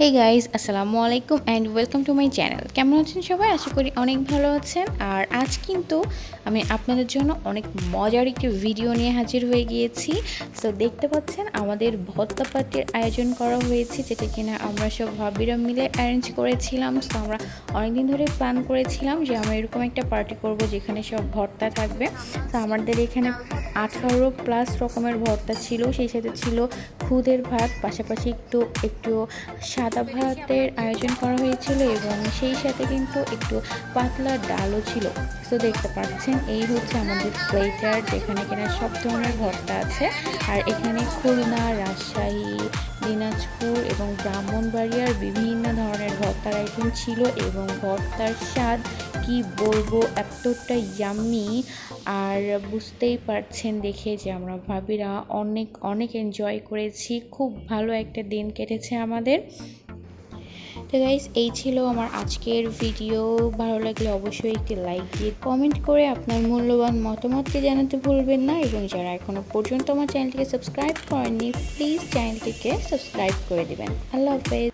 হে guys আসসালামু আলাইকুম and welcome to my channel কেমন আছেন সবাই? আশা করি অনেক ভালো আছেন। আর আজ কিন্তু আমি আপনাদের জন্য অনেক মজার একটি ভিডিও নিয়ে হাজির হয়ে গিয়েছি। তো দেখতে পাচ্ছেন, আমাদের ভত্তা পার্টির আয়োজন করা হয়েছে, যেটা কিনা আমরা সব ভাবিরা মিলে অ্যারেঞ্জ করেছিলাম। তো আমরা অনেকদিন ধরে প্ল্যান করেছিলাম যে আমরা এরকম একটা পার্টি করব যেখানে সব ভর্তা থাকবে। তো আমাদের এখানে আঠারো প্লাস রকমের ভর্তা ছিল। সেই সাথে ছিল খুদের ভাত, পাশাপাশি একটু একটু সাদা ভাতের আয়োজন করা হয়েছিল এবং সেই সাথে কিন্তু একটু পাতলা ডালও ছিল। তো দেখতে পাচ্ছেন, এই হচ্ছে আমাদের প্লেটার যেখানে কিনা সব ধরনের ভর্তা আছে। আর এখানে খুলনা, রাজশাহী দিনাজপুর এবং ব্রাহ্মণবাড়িয়ার বিভিন্ন ধরনের ভর্তার আইটেম ছিল এবং ভর্তার স্বাদ কি বলব এতটা ইয়াম্মি আর বুঝতেই পারছেন দেখে যে আমরা ভাবিরা অনেক অনেক এনজয় করেছি। খুব ভালো একটা দিন কেটেছে আমাদের। তো গাইজ এই ছিল আমার আজকের ভিডিও ভালো লাগলে অবশ্যই একটি লাইক দিয়ে কমেন্ট করে আপনার মূল্যবান মতামতকে জানাতে ভুলবেন না এবং যারা এখনও পর্যন্ত আমার চ্যানেলটিকে সাবস্ক্রাইব করেননি প্লিজ চ্যানেলটিকে সাবস্ক্রাইব করে দেবেন। আল্লাহ হাফেজ।